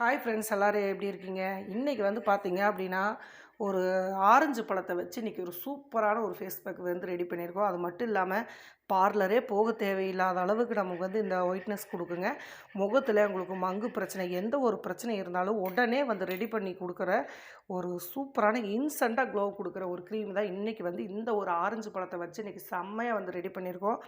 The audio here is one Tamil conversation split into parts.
ஹாய் ஃப்ரெண்ட்ஸ் எல்லோரும் எப்படி இருக்கீங்க? இன்றைக்கி வந்து பார்த்தீங்க அப்படின்னா ஒரு ஆரஞ்சு பழத்தை வச்சு இன்றைக்கி ஒரு சூப்பரான ஒரு ஃபேஸ் பேக் வந்து ரெடி பண்ணியிருக்கோம். அது மட்டும் இல்லாமல் பார்லரே போக தேவையில்லாத அளவுக்கு நமக்கு வந்து இந்த ஒயிட்னஸ் கொடுக்குங்க. முகத்தில் உங்களுக்கு மங்கு பிரச்சனை எந்த ஒரு பிரச்சனை இருந்தாலும் உடனே வந்து ரெடி பண்ணி கொடுக்குற ஒரு சூப்பரான இன்ஸ்டண்ட்டாக க்ளோ கொடுக்குற ஒரு க்ரீம் தான் இன்றைக்கி வந்து இந்த ஒரு ஆரஞ்சு பழத்தை வச்சு இன்றைக்கி செம்மையாக வந்து ரெடி பண்ணியிருக்கோம்.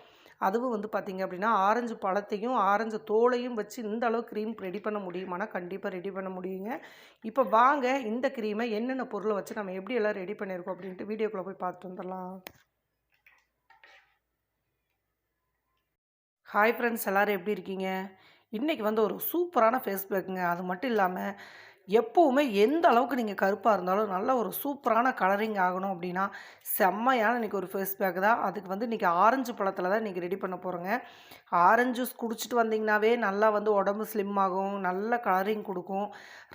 அதுவும் வந்து பார்த்திங்க அப்படின்னா ஆரஞ்சு பழத்தையும் ஆரஞ்சு தோலையும் வச்சு இந்த அளவு க்ரீம் ரெடி பண்ண முடியுமானா கண்டிப்பாக ரெடி பண்ண முடியுங்க. இப்போ வாங்க இந்த க்ரீமை என்னென்ன பொருளை வச்சு நம்ம எப்படி எல்லாம் ரெடி பண்ணியிருக்கோம் அப்படின்ட்டு வீடியோக்குள்ளே போய் பார்த்துட்டு வந்துடலாம். ஹாய் ஃப்ரெண்ட்ஸ் எல்லோரும் எப்படி இருக்கீங்க? இன்றைக்கி வந்து ஒரு சூப்பரான ஃபேஸ் பேக்குங்க அது மட்டும் இல்லாமல் எப்போவுமே எந்த அளவுக்கு நீங்கள் கருப்பாக இருந்தாலும் நல்ல ஒரு சூப்பரான கலரிங் ஆகணும் அப்படின்னா செம்மையான இன்றைக்கி ஒரு ஃபேஸ் பேக் தான். அதுக்கு வந்து இன்றைக்கி ஆரஞ்சு பழத்தில் தான் இன்றைக்கி ரெடி பண்ண போகிறோங்க ஆரஞ்சு ஜூஸ் குடிச்சிட்டு வந்தீங்கன்னாவே நல்லா வந்து உடம்பு ஸ்லிம் ஆகும் நல்ல கலரிங் கொடுக்கும்.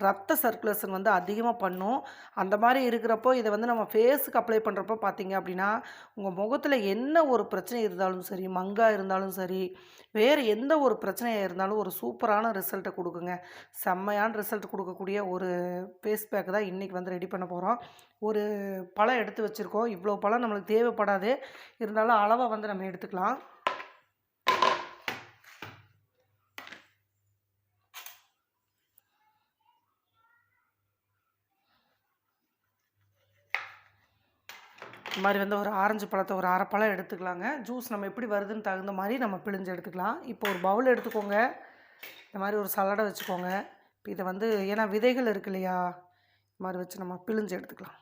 ரத்த சர்க்குலேஷன் வந்து அதிகமாக பண்ணும். அந்த மாதிரி இருக்கிறப்போ இதை வந்து நம்ம ஃபேஸுக்கு அப்ளை பண்ணுறப்போ பார்த்தீங்க அப்படின்னா உங்கள் முகத்தில் என்ன ஒரு பிரச்சனை இருந்தாலும் சரி மங்காக இருந்தாலும் சரி வேறு எந்த ஒரு பிரச்சனையாக இருந்தாலும் ஒரு சூப்பரான ரிசல்ட்டை கொடுக்குங்க. செம்மையான ரிசல்ட் கொடுக்கக்கூடிய ஒரு ஃபேஸ் பேக் தான் இன்றைக்கி வந்து ரெடி பண்ண போகிறோம் ஒரு பழம் எடுத்து வச்சுருக்கோம். இவ்வளோ பழம் நம்மளுக்கு தேவைப்படாது. இருந்தாலும் அளவை வந்து நம்ம எடுத்துக்கலாம். இந்த மாதிரி வந்து ஒரு ஆரஞ்சு பழத்தை ஒரு அரை பழம் எடுத்துக்கலாங்க. ஜூஸ் நம்ம எப்படி வருதுன்னு தகுந்த மாதிரி நம்ம பிழிஞ்சு எடுத்துக்கலாம். இப்போ ஒரு பவுல் எடுத்துக்கோங்க. இந்த மாதிரி ஒரு சலடை வச்சுக்கோங்க. இப்போ இதை வந்து ஏன்னா விதைகள் இருக்கு இல்லையா? இது மாதிரி வச்சு நம்ம பிழிஞ்சு எடுத்துக்கலாம்.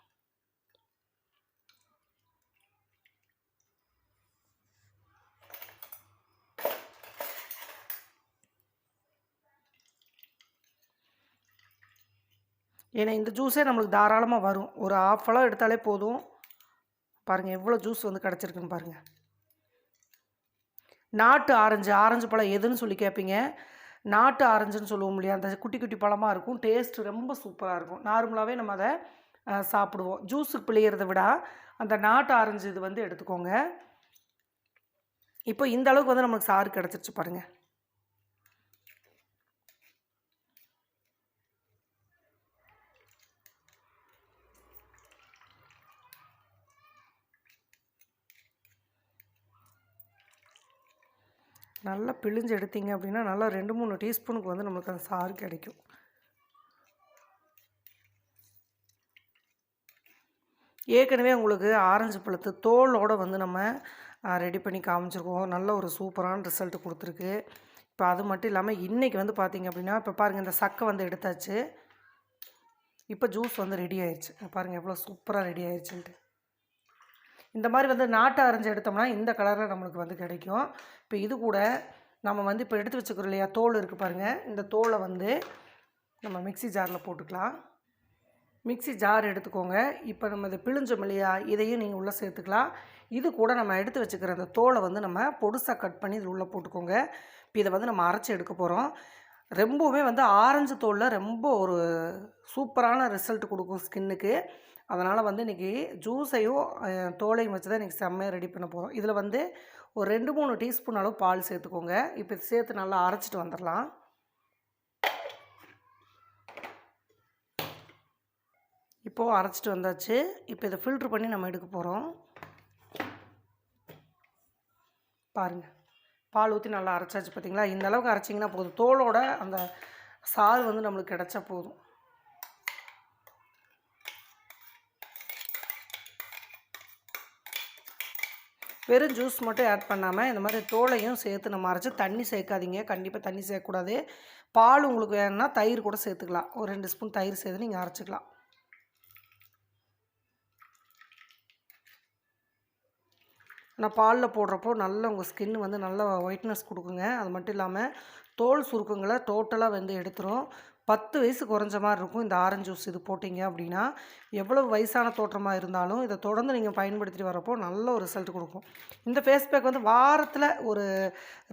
ஏன்னா இந்த ஜூஸே நம்மளுக்கு தாராளமாக வரும். ஒரு ஆஃப் பழம் எடுத்தாலே போதும். பாருங்கள் எவ்வளோ ஜூஸ் வந்து கிடச்சிருக்குன்னு பாருங்கள் நாட்டு ஆரஞ்சு ஆரஞ்சு பழம் எதுன்னு சொல்லி கேட்பீங்க நாட்டு ஆரஞ்சுன்னு சொல்லுவோம் இல்லையா? அந்த குட்டி குட்டி பழமாக இருக்கும். டேஸ்ட் ரொம்ப சூப்பராக இருக்கும். நார்மலாகவே நம்ம அதை சாப்பிடுவோம். ஜூஸுக்கு பிழையிறத விட அந்த நாட்டு ஆரஞ்சு இது வந்து எடுத்துக்கோங்க. இப்போ இந்த அளவுக்கு வந்து நமக்கு சாறு கிடச்சிருச்சு பாருங்கள் நல்லா பிழிஞ்சு எடுத்தீங்க அப்படின்னா நல்லா ரெண்டு மூணு டீஸ்பூனுக்கு வந்து நம்மளுக்கு அந்த சாறு கிடைக்கும். ஏற்கனவே உங்களுக்கு ஆரஞ்சு பழத்து தோலோடு வந்து நம்ம ரெடி பண்ணி காமிச்சிருக்கோம். நல்ல ஒரு சூப்பரான ரிசல்ட் கொடுத்துருக்கு. இப்போ அது மட்டும் இல்லாமல் இன்றைக்கி வந்து பார்த்திங்க அப்படின்னா இப்போ பாருங்கள் இந்த சக்கை வந்து எடுத்தாச்சு. இப்போ ஜூஸ் வந்து ரெடி ஆயிடுச்சு பாருங்கள் எவ்வளோ சூப்பராக ரெடி ஆயிடுச்சுன்ட்டு இந்த மாதிரி வந்து நாட்டு அரைஞ்சி எடுத்தோம்னா இந்த கலரில் நம்மளுக்கு வந்து கிடைக்கும். இப்போ இது கூட நம்ம வந்து இப்போ எடுத்து வச்சுக்கிறோம் இல்லையா தோல் இருக்குது பாருங்கள் இந்த தோலை வந்து நம்ம மிக்சி ஜாரில் போட்டுக்கலாம். மிக்சி ஜார் எடுத்துக்கோங்க. இப்போ நம்ம இதை பிழிஞ்சோம் இல்லையா இதையும் நீங்கள் உள்ளே சேர்த்துக்கலாம். இது கூட நம்ம எடுத்து வச்சுக்கிற அந்த தோலை வந்து நம்ம பொடுசாக கட் பண்ணி இதில் உள்ளே போட்டுக்கோங்க. இப்போ இதை வந்து நம்ம அரைச்சி எடுக்க போகிறோம் ரொம்பவுமே வந்து ஆரஞ்சு தோலில் ரொம்ப ஒரு சூப்பரான ரிசல்ட் கொடுக்கும் ஸ்கின்னுக்கு அதனால் வந்து இன்றைக்கி ஜூஸையும் தோலையும் வச்சு தான் இன்றைக்கி செம்மையாக ரெடி பண்ண போகிறோம் இதில் வந்து ஒரு ரெண்டு மூணு டீஸ்பூன் அளவு பால் சேர்த்துக்கோங்க. இப்போ சேர்த்து நல்லா அரைச்சிட்டு வந்துடலாம் இப்போது அரைச்சிட்டு வந்தாச்சு. இப்போ இதை ஃபில்ட்ரு பண்ணி நம்ம எடுக்க போகிறோம் பாருங்கள் பால் ஊற்றி நல்லா அரைச்சாச்சு பார்த்தீங்களா இந்த அளவுக்கு அரைச்சிங்கன்னா போதும். தோலோட அந்த சாறு வந்து நம்மளுக்கு கிடச்சா போதும். வெறும் ஜூஸ் மட்டும் ஆட் பண்ணாமல் இந்த மாதிரி தோலையும் சேர்த்து நம்ம அரைச்சி தண்ணி சேர்க்காதீங்க. கண்டிப்பாக தண்ணி சேர்க்கக்கூடாது. பால் உங்களுக்கு வேணும்னா தயிர் கூட சேர்த்துக்கலாம். ஒரு ரெண்டு ஸ்பூன் தயிர் சேர்த்து நீங்கள் அரைச்சிக்கலாம். ஆனால் பாலில் போடுறப்போ நல்ல உங்கள் ஸ்கின் வந்து நல்ல ஒயிட்னஸ் கொடுக்குங்க. அது மட்டும் இல்லாமல் தோல் சுருக்கங்களை டோட்டலாக வந்து எடுத்துரும். பத்து வயசு குறைஞ்ச மாதிரி இருக்கும். இந்த ஆரஞ்சு ஜூஸ் இது போட்டிங்க அப்படின்னா எவ்வளோ வயசான தோற்றமாக இருந்தாலும் இதை தொடர்ந்து நீங்கள் பயன்படுத்திட்டு வரப்போ நல்ல ஒரு ரிசல்ட் கொடுக்கும். இந்த ஃபேஸ் பேக் வந்து வாரத்தில் ஒரு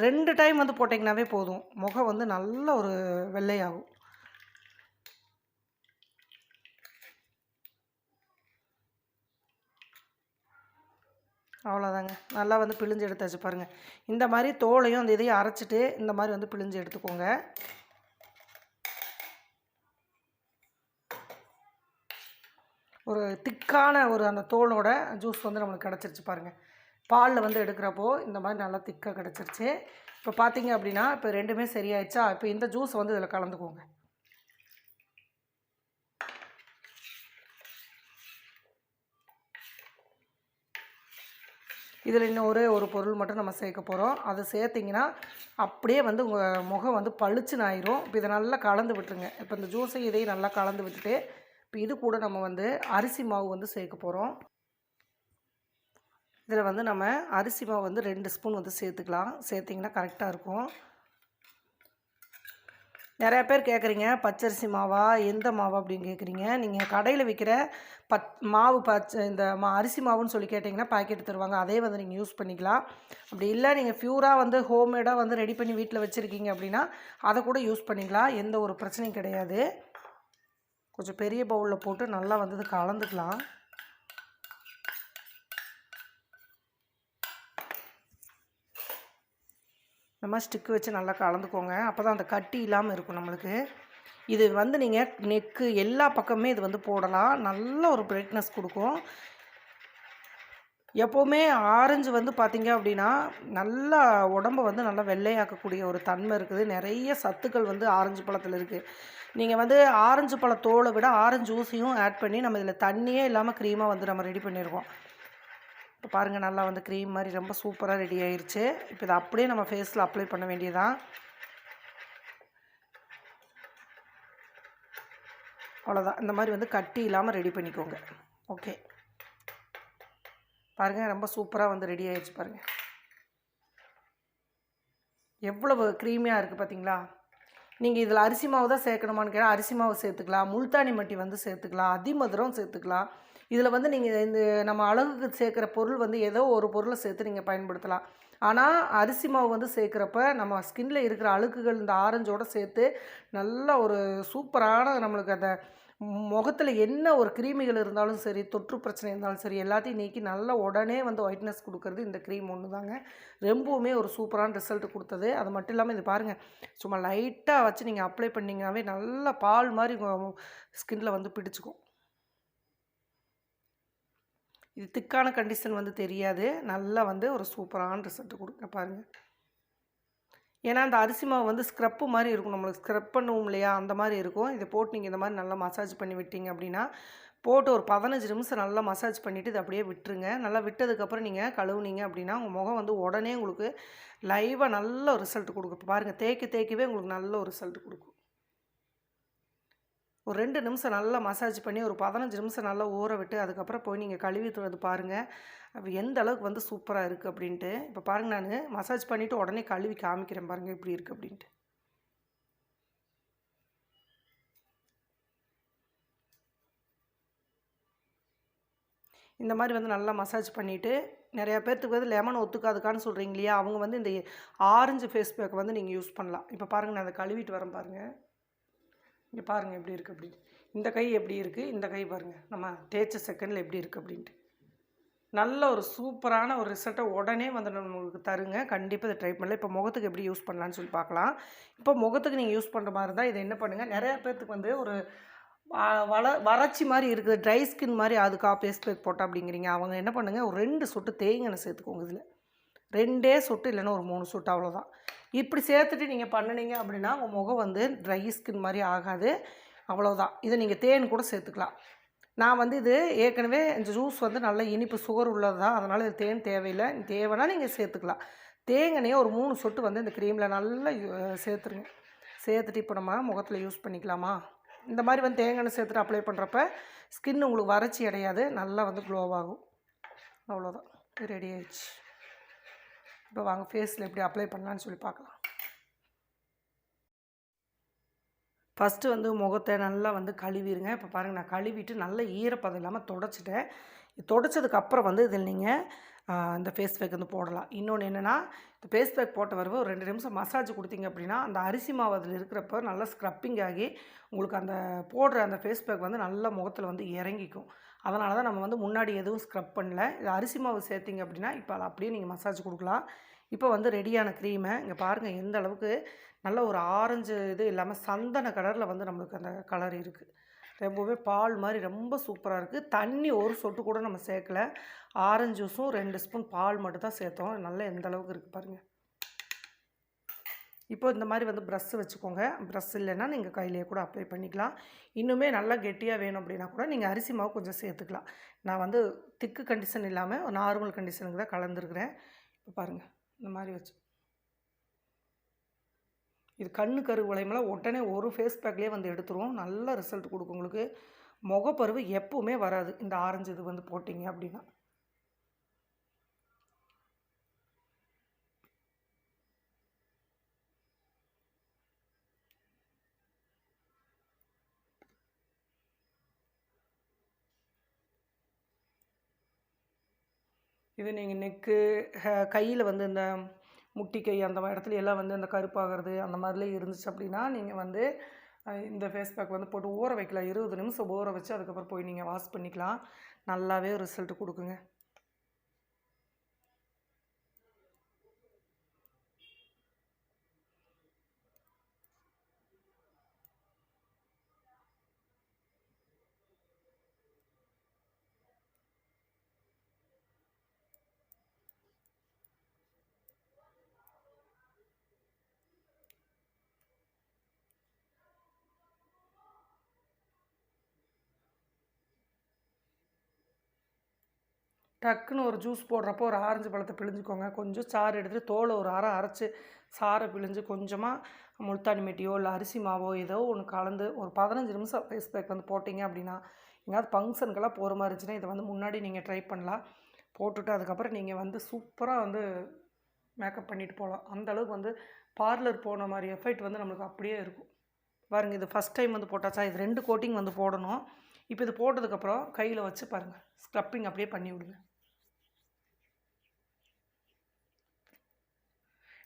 ரெண்டு டைம் வந்து போட்டிங்கனாவே போதும். முகம் வந்து நல்ல ஒரு வெள்ளையாகும். அவ்வளோதாங்க நல்லா வந்து பிழிஞ்சு எடுத்தாச்சு பாருங்கள் இந்த மாதிரி தோலையும் அந்த இதையும் அரைச்சிட்டு இந்த மாதிரி வந்து பிழிஞ்சு எடுத்துக்கோங்க. ஒரு திக்கான ஒரு அந்த தோலோட ஜூஸ் வந்து நம்மளுக்கு கிடச்சிருச்சு பாருங்கள் பாலில் வந்து எடுக்கிறப்போ இந்த மாதிரி நல்லா திக்காக கிடச்சிருச்சு. இப்போ பார்த்தீங்க அப்படின்னா இப்போ ரெண்டுமே சரியாயிடுச்சா? இப்போ இந்த ஜூஸ் வந்து இதில் கலந்துக்கோங்க. இதில் இன்னும் ஒரே ஒரு பொருள் மட்டும் நம்ம சேர்க்க போகிறோம் அதை சேர்த்திங்கன்னா அப்படியே வந்து உங்கள் முகம் வந்து பளிச்சுன்னு ஆயிரும். இப்போ இதை நல்லா கலந்து விட்டுருங்க. இப்போ இந்த ஜூஸை இதையும் நல்லா கலந்து விட்டுட்டு இப்போ இது கூட நம்ம வந்து அரிசி மாவு வந்து சேர்க்க போகிறோம் இதில் வந்து நம்ம அரிசி மாவு வந்து ரெண்டு ஸ்பூன் வந்து சேர்த்துக்கலாம். சேர்த்திங்கன்னா கரெக்டாக இருக்கும். நிறையா பேர் கேட்குறீங்க பச்சரிசி மாவா எந்த மாவு அப்படின்னு கேட்குறீங்க நீங்கள் கடையில் விற்கிற பத் மாவு பச்சை இந்த மா அரிசி மாவுன்னு சொல்லி கேட்டிங்கன்னா பாக்கெட் தருவாங்க. அதே வந்து நீங்கள் யூஸ் பண்ணிக்கலாம். அப்படி இல்லை நீங்கள் ப்யூராக வந்து ஹோம்மேடாக வந்து ரெடி பண்ணி வீட்டில் வச்சுருக்கீங்க அப்படின்னா அதை கூட யூஸ் பண்ணிக்கலாம். எந்த ஒரு பிரச்சனையும் கிடையாது. கொஞ்சம் பெரிய பவுலில் போட்டு நல்லா வந்து கலந்துக்கலாம். இந்த மாதிரி ஸ்டிக்கு வச்சு நல்லா கலந்துக்கோங்க. அப்போ தான் அந்த கட்டி இல்லாமல் இருக்கும் நம்மளுக்கு. இது வந்து நீங்கள் நெக்கு எல்லா பக்கமே இது வந்து போடலாம். நல்ல ஒரு பிரைட்னஸ் கொடுக்கும். எப்போவுமே ஆரஞ்சு வந்து பார்த்திங்க அப்படின்னா நல்லா உடம்பை வந்து நல்லா வெள்ளையாக்கக்கூடிய ஒரு தன்மை இருக்குது. நிறைய சத்துக்கள் வந்து ஆரஞ்சு பழத்தில் இருக்குது நீங்கள் வந்து ஆரஞ்சு பழ தோலை விட ஆரஞ்சு ஊசியும் ஆட் பண்ணி நம்ம இதில் தண்ணியே இல்லாமல் க்ரீமாக வந்து நம்ம ரெடி பண்ணியிருக்கோம் இப்போ பாருங்கள் நல்லா வந்து க்ரீம் மாதிரி ரொம்ப சூப்பராக ரெடி ஆயிடுச்சு இப்போ இதை அப்படியே நம்ம ஃபேஸில் அப்ளை பண்ண வேண்டியதான் அவ்வளோதான் இந்த மாதிரி வந்து கட்டி இல்லாமல் ரெடி பண்ணிக்கோங்க. ஓகே பாருங்கள் ரொம்ப சூப்பராக வந்து ரெடி ஆயிடுச்சு பாருங்கள் எவ்வளவு க்ரீமியாக இருக்குது பார்த்தீங்களா நீங்கள் இதில் அரிசி மாவு தான் சேர்க்கணுமான்னு கேட்டால் அரிசி மாவு சேர்த்துக்கலாம். முல்தானி மட்டி வந்து சேர்த்துக்கலாம். அதிமதுரம் சேர்த்துக்கலாம். இதில் வந்து நீங்கள் இந்த நம்ம அழகுக்கு சேர்க்குற பொருள் வந்து ஏதோ ஒரு பொருளை சேர்த்து நீங்கள் பயன்படுத்தலாம். ஆனால் அரிசி மாவு வந்து சேர்க்குறப்ப நம்ம ஸ்கின்ல இருக்கிற அழுக்குகள் இந்த ஆரஞ்சோட சேர்த்து நல்ல ஒரு சூப்பரான நம்மளுக்கு அந்த முகத்தில் என்ன ஒரு கிருமிகள் இருந்தாலும் சரி தொற்று பிரச்சனை இருந்தாலும் சரி எல்லாத்தையும் நீக்கி நல்ல உடனே வந்து ஒயிட்னஸ் கொடுக்கறது இந்த க்ரீம் ஒன்று தாங்க ரொம்பவுமே ஒரு சூப்பரான ரிசல்ட் கொடுத்தது. அது மட்டும் இல்லாமல் இது பாருங்கள் சும்மா லைட்டாக வச்சு நீங்கள் அப்ளை பண்ணிங்கனாவே நல்ல பால் மாதிரி ஸ்கின்ல வந்து பிடிச்சிக்கும். இது திக்கான கண்டிஷன் வந்து தெரியாது. நல்லா வந்து ஒரு சூப்பரான ரிசல்ட் கொடுங்க பாருங்கள் ஏன்னா அந்த அரிசி மாவு வந்து ஸ்க்ரப்பு மாதிரி இருக்கும். நம்மளுக்கு ஸ்க்ரப் பண்ணுவோம் இல்லையா? அந்த மாதிரி இருக்கும். இதை போட்டு நீங்கள் இந்த மாதிரி நல்லா மசாஜ் பண்ணி விட்டீங்க அப்படின்னா போட்டு ஒரு பதினஞ்சு நிமிஷம் நல்லா மசாஜ் பண்ணிவிட்டு இதை அப்படியே விட்டுருங்க. நல்லா விட்டதுக்கப்புறம் நீங்கள் கழுவுனீங்க அப்படின்னா உங்கள் முகம் வந்து உடனே உங்களுக்கு லைவாக நல்ல ரிசல்ட் கொடுக்கும். பாருங்கள் தேய்க்க தேய்க்கவே உங்களுக்கு நல்ல ஒரு ரிசல்ட் கொடுக்கும். ஒரு ரெண்டு நிமிஷம் நல்லா மசாஜ் பண்ணி ஒரு பதினஞ்சு நிமிஷம் நல்லா ஊற விட்டு அதுக்கப்புறம் போய் நீங்கள் கழுவி தொழுது பாருங்கள் அப்போ எந்த அளவுக்கு வந்து சூப்பராக இருக்குது அப்படின்ட்டு. இப்போ பாருங்கள் நான் மசாஜ் பண்ணிவிட்டு உடனே கழுவி காமிக்கிறேன் பாருங்கள் இப்படி இருக்குது அப்படின்ட்டு. இந்த மாதிரி வந்து நல்லா மசாஜ் பண்ணிவிட்டு நிறையா பேர்த்துக்கு வந்து லெமன் ஒத்துக்காதுக்கான்னு சொல்கிறீங்க இல்லையா? அவங்க வந்து இந்த ஆரஞ்சு ஃபேஸ் பேக் வந்து நீங்கள் யூஸ் பண்ணலாம். இப்போ பாருங்கள் நான் அதை கழுவிட்டு வரேன் பாருங்கள் இங்கே பாருங்கள் எப்படி இருக்குது அப்படின்னு இந்த கை எப்படி இருக்குது இந்த கை பாருங்கள் நம்ம தேய்ச்ச செகண்டில் எப்படி இருக்குது அப்படின்ட்டு. நல்ல ஒரு சூப்பரான ஒரு ரிசல்ட்டை உடனே வந்து நம்மளுக்கு தருங்க. கண்டிப்பாக இதை ட்ரை பண்ணல இப்போ முகத்துக்கு எப்படி யூஸ் பண்ணலான்னு சொல்லி பார்க்கலாம். இப்போ முகத்துக்கு நீங்கள் யூஸ் பண்ணுற மாதிரி தான் இதை என்ன பண்ணுங்கள் நிறையா பேர்த்துக்கு வந்து ஒரு வள வறட்சி மாதிரி இருக்குது. ட்ரை ஸ்கின் மாதிரி அதுக்காக பேஸ்ட் பேக் போட்டால் அப்படிங்கிறீங்க. அவங்க என்ன பண்ணுங்கள் ஒரு ரெண்டு சொட்டு தேங்காய் சேர்த்துக்கோங்க இதில். ரெண்டே சொட்டு இல்லைன்னா ஒரு மூணு சொட்டு அவ்வளோதான் இப்படி சேர்த்துட்டு நீங்கள் பண்ணினீங்க அப்படின்னா உங்கள் முகம் வந்து ட்ரை ஸ்கின் மாதிரி ஆகாது. அவ்வளோதான் இதை நீங்கள் தேன் கூட சேர்த்துக்கலாம். நான் வந்து இது ஏற்கனவே இந்த ஜூஸ் வந்து நல்ல இனிப்பு சுகர் உள்ளது தான் அதனால் இது தேன் தேவையில்லை. தேவைன்னா நீங்கள் சேர்த்துக்கலாம். தேங்கனையே ஒரு மூணு சொட்டு வந்து இந்த க்ரீமில் நல்லா சேர்த்துருங்க. சேர்த்துட்டு இப்போ நம்ம முகத்தில் யூஸ் பண்ணிக்கலாமா? இந்த மாதிரி வந்து தேங்காய் சேர்த்துட்டு அப்ளை பண்ணுறப்ப ஸ்கின் உங்களுக்கு வறட்சி அடையாது. நல்லா வந்து க்ளோவாகும் அவ்வளோதான் ரெடி ஆயிடுச்சு. இப்போ வாங்க ஃபேஸில் எப்படி அப்ளை பண்ணலான்னு சொல்லி பார்க்கலாம். ஃபஸ்ட்டு வந்து முகத்தை நல்லா வந்து கழுவிடுங்க இப்போ பாருங்கள் நான் கழுவிட்டு நல்ல ஈரப்பதம் இல்லாமல் தொடச்சிட்டேன். தொடச்சதுக்கப்புறம் வந்து இதில் நீங்கள் இந்த ஃபேஸ் பேக் வந்து போடலாம். இன்னொன்று என்னென்னா இந்த ஃபேஸ் பேக் போட்ட வரவு ஒரு ரெண்டு நிமிஷம் மசாஜ் கொடுத்தீங்க அப்படின்னா அந்த அரிசி மாவு அதில் இருக்கிறப்ப நல்லா ஸ்க்ரப்பிங் ஆகி உங்களுக்கு அந்த போடுற அந்த ஃபேஸ் பேக் வந்து நல்லா முகத்தில் வந்து இறங்கிக்கும். அதனால தான் நம்ம வந்து முன்னாடி எதுவும் ஸ்க்ரப் பண்ணல. இது அரிசி மாவு சேர்த்திங்க அப்படின்னா இப்போ அதை அப்படியே நீங்கள் மசாஜ் கொடுக்கலாம். இப்போ வந்து ரெடியான க்ரீமை இங்கே பாருங்கள் எந்த அளவுக்கு நல்ல ஒரு ஆரஞ்சு இது இல்லாமல் சந்தன கலரில் வந்து நம்மளுக்கு அந்த கலர் இருக்குது ரொம்பவே பால் மாதிரி ரொம்ப சூப்பராக இருக்குது தண்ணி ஒரு சொட்டு கூட நம்ம சேர்க்கல. ஆரஞ்சு ஜூஸும் ரெண்டு ஸ்பூன் பால் மட்டும் தான் சேர்த்தோம். நல்லா எந்த அளவுக்கு இருக்குது பாருங்கள் இப்போ இந்த மாதிரி வந்து ப்ரஷ் வச்சுக்கோங்க. ப்ரஷ் இல்லைன்னா நீங்கள் கையிலேயே கூட அப்ளை பண்ணிக்கலாம். இன்னுமே நல்லா கெட்டியாக வேணும் அப்படின்னா கூட நீங்கள் அரிசி மாவு கொஞ்சம் சேர்த்துக்கலாம். நான் வந்து திக்கு கண்டிஷன் இல்லாமல் நார்மல் கண்டிஷனுக்கு தான் கலந்துருக்குறேன். இப்போ பாருங்கள் இந்த மாதிரி வச்சு. இது கண்ணு கரு உலையமெல்லாம் உடனே ஒரு ஃபேஸ் பேக்லேயே வந்து எடுத்துருவோம். நல்ல ரிசல்ட் கொடுக்கும் உங்களுக்கு. முகப்பருவு எப்போவுமே வராது. இந்த ஆரஞ்சு இது வந்து போட்டிங்க அப்படின்னா. இது நீங்கள் நெக்கு கையில் வந்து இந்த முட்டி கை அந்த மாதிரி இடத்துல எல்லாம் வந்து இந்த கருப்பாகிறது அந்த மாதிரிலாம் இருந்துச்சு அப்படின்னா நீங்கள் வந்து இந்த ஃபேஸ் பேக் வந்து போட்டு ஊற வைக்கலாம். இருபது நிமிஷம் ஊற வச்சு அதுக்கப்புறம் போய் நீங்கள் வாஷ் பண்ணிக்கலாம். நல்லாவே ரிசல்ட் கொடுக்குங்க. டக்குன்னு ஒரு ஜூஸ் போடுறப்போ ஒரு ஆரஞ்சு பழத்தை பிழிஞ்சுக்கோங்க. கொஞ்சம் சாறு எடுத்துகிட்டு தோலை ஒரு அரை அரைச்சி சாறை பிழிஞ்சு கொஞ்சமாக முல்தானி மெட்டியோ இல்லை அரிசி மாவோ ஏதோ ஒன்று கலந்து ஒரு பதினஞ்சு நிமிஷம் ஃபேஸ் பேக் வந்து போட்டிங்க அப்படின்னா எங்கேயாவது ஃபங்க்ஷனுக்கெல்லாம் போகிற மாதிரி இருந்துச்சுன்னா இதை வந்து முன்னாடி நீங்கள் ட்ரை பண்ணலாம். போட்டுட்டு அதுக்கப்புறம் நீங்கள் வந்து சூப்பராக வந்து மேக்கப் பண்ணிட்டு போகலாம். அந்த அளவுக்கு வந்து பார்லர் போன மாதிரி எஃபெக்ட் வந்து நம்மளுக்கு அப்படியே இருக்கும். பாருங்கள் இது ஃபஸ்ட் டைம் வந்து போட்டாச்சா? இது ரெண்டு கோட்டிங் வந்து போடணும். இப்போ இது போட்டதுக்கப்புறம் கையில் வச்சு பாருங்கள் ஸ்க்ரப்பிங் அப்படியே பண்ணி விடுங்க.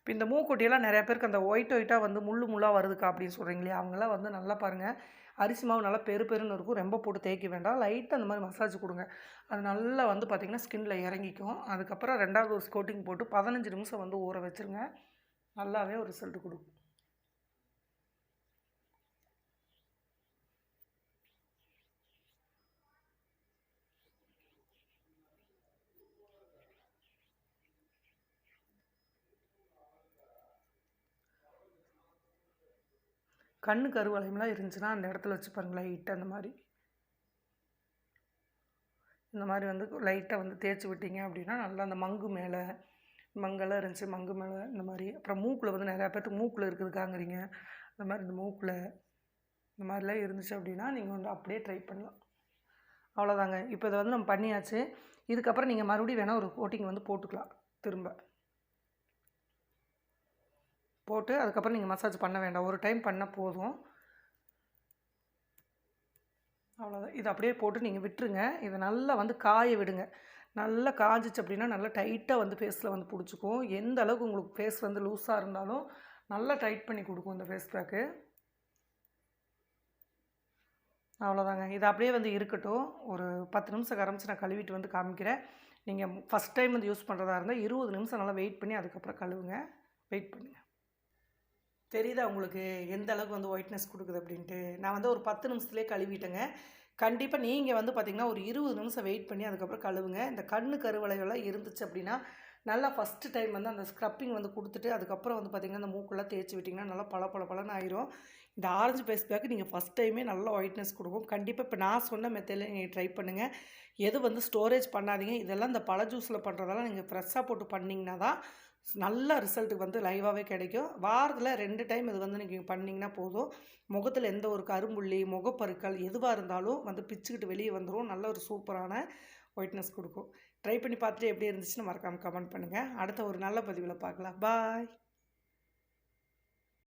இப்போ இந்த மூக்குட்டியெல்லாம் நிறைய பேருக்கு அந்த ஒயிட் ஒயிட்டாக வந்து முள்ளு முள்ளாக வருதுக்கா அப்படின்னு சொல்கிறீங்களே அவங்களாம் வந்து நல்லா பாருங்கள் அரிசி மாவு நல்லா பெரு பெருன்னு இருக்கும். ரொம்ப போட்டு தேய்க்க வேண்டாம். லைட்டாக அந்த மாதிரி மசாஜ் கொடுங்க. அது நல்லா வந்து பார்த்திங்கன்னா ஸ்கின்ல இறங்கிக்கும். அதுக்கப்புறம் ரெண்டாவது ஒரு கோட்டிங் போட்டு பதினஞ்சு நிமிஷம் வந்து ஊற வச்சுருங்க. நல்லாவே ஒரு ரிசல்ட் கொடுக்கும். கண்ணு கருவளையம்லாம் இருந்துச்சுன்னா அந்த இடத்துல வச்சு பாருங்களேன் லைட்டாக அந்த மாதிரி. இந்த மாதிரி வந்து லைட்டாக வந்து தேய்ச்சி விட்டீங்க அப்படின்னா நல்லா அந்த மங்கு மேலே மங்கெல்லாம் இருந்துச்சு மங்கு மேலே இந்த மாதிரி. அப்புறம் மூக்கில் வந்து நிறையா பேர்த்துக்கு மூக்கில் இருக்குதுக்காங்கிறீங்க. இந்த மாதிரி இந்த மூக்கில் இந்த மாதிரிலாம் இருந்துச்சு அப்படின்னா நீங்கள் வந்து அப்படியே ட்ரை பண்ணலாம். அவ்வளோதாங்க இப்போ இதை வந்து நம்ம பண்ணியாச்சு. இதுக்கப்புறம் நீங்கள் மறுபடியும் வேணால் ஒரு கோட்டிங் வந்து போட்டுக்கலாம் திரும்ப. போட்டு அதுக்கப்புறம் நீங்கள் மசாஜ் பண்ண வேண்டாம். ஒரு டைம் பண்ணால் போதும். அவ்வளோதான் இது அப்படியே போட்டு நீங்கள் விட்டுருங்க. இதை நல்லா வந்து காய விடுங்க. நல்லா காஞ்சிச்சு அப்படின்னா நல்லா டைட்டாக வந்து ஃபேஸில் வந்து பிடிச்சிக்கும். எந்த அளவுக்கு உங்களுக்கு ஃபேஸ் வந்து லூஸாக இருந்தாலும் நல்லா டைட் பண்ணி கொடுக்கும் இந்த ஃபேஸ் பேக்கு அவ்வளோதாங்க இது அப்படியே வந்து இருக்கட்டும். ஒரு பத்து நிமிஷம் கரமிச்சு நான் கழுவிட்டு வந்து காமிக்கிறேன். நீங்கள் ஃபஸ்ட் டைம் வந்து யூஸ் பண்ணுறதா இருந்தால் இருபது நிமிஷம் நல்லா வெயிட் பண்ணி அதுக்கப்புறம் கழுவுங்க. வெயிட் பண்ணுங்கள் தெரியுதா உங்களுக்கு? எந்த அளவுக்கு வந்து ஒயிட்னஸ் கொடுக்குது அப்படின்ட்டு. நான் வந்து ஒரு பத்து நிமிஷத்துலேயே கழுவிட்டேங்க. கண்டிப்பாக நீங்கள் வந்து பார்த்திங்கன்னா ஒரு இருபது நிமிஷம் வெயிட் பண்ணி அதுக்கப்புறம் கழுவுங்க. இந்த கண்ணு கருவளைகள்லாம் இருந்துச்சு அப்படின்னா நல்லா ஃபஸ்ட்டு டைம் வந்து அந்த ஸ்க்ரப்பிங் வந்து கொடுத்துட்டு அதுக்கப்புறம் வந்து பார்த்திங்கன்னா அந்த மூக்கெல்லாம் தேய்ச்சி விட்டிங்கன்னா நல்லா பல பல பலன்னு ஆயிரும். இந்த ஆரஞ்சு பேஸ்ட் பேக்கு நீங்கள் ஃபஸ்ட் டைமே நல்லா ஒயிட்னஸ் கொடுக்கும். கண்டிப்பாக இப்போ நான் சொன்ன மெத்தடில் நீங்கள் ட்ரை பண்ணுங்கள் எது வந்து ஸ்டோரேஜ் பண்ணாதீங்க. இதெல்லாம் இந்த பழ ஜூஸில் பண்ணுறதெல்லாம் நீங்கள் ஃப்ரெஷ்ஷாக போட்டு பண்ணிங்கன்னா தான் நல்ல ரிசல்ட் வந்து லைவாகவே கிடைக்கும். வாரத்தில் ரெண்டு டைம் இது வந்து நீங்கள் பண்ணிங்கன்னா போதும். முகத்தில் எந்த ஒரு கரும்புள்ளி முகப்பருக்கள் எதுவாக இருந்தாலும் வந்து பிச்சுக்கிட்டு வெளியே வந்துடும் நல்ல ஒரு சூப்பரான ஒயிட்னஸ் கொடுக்கும். ட்ரை பண்ணி பார்த்துட்டு எப்படி இருந்துச்சுன்னு மறக்காமல் கமெண்ட் பண்ணுங்கள் அடுத்த ஒரு நல்ல பதிவில் பார்க்கலாம். பாய்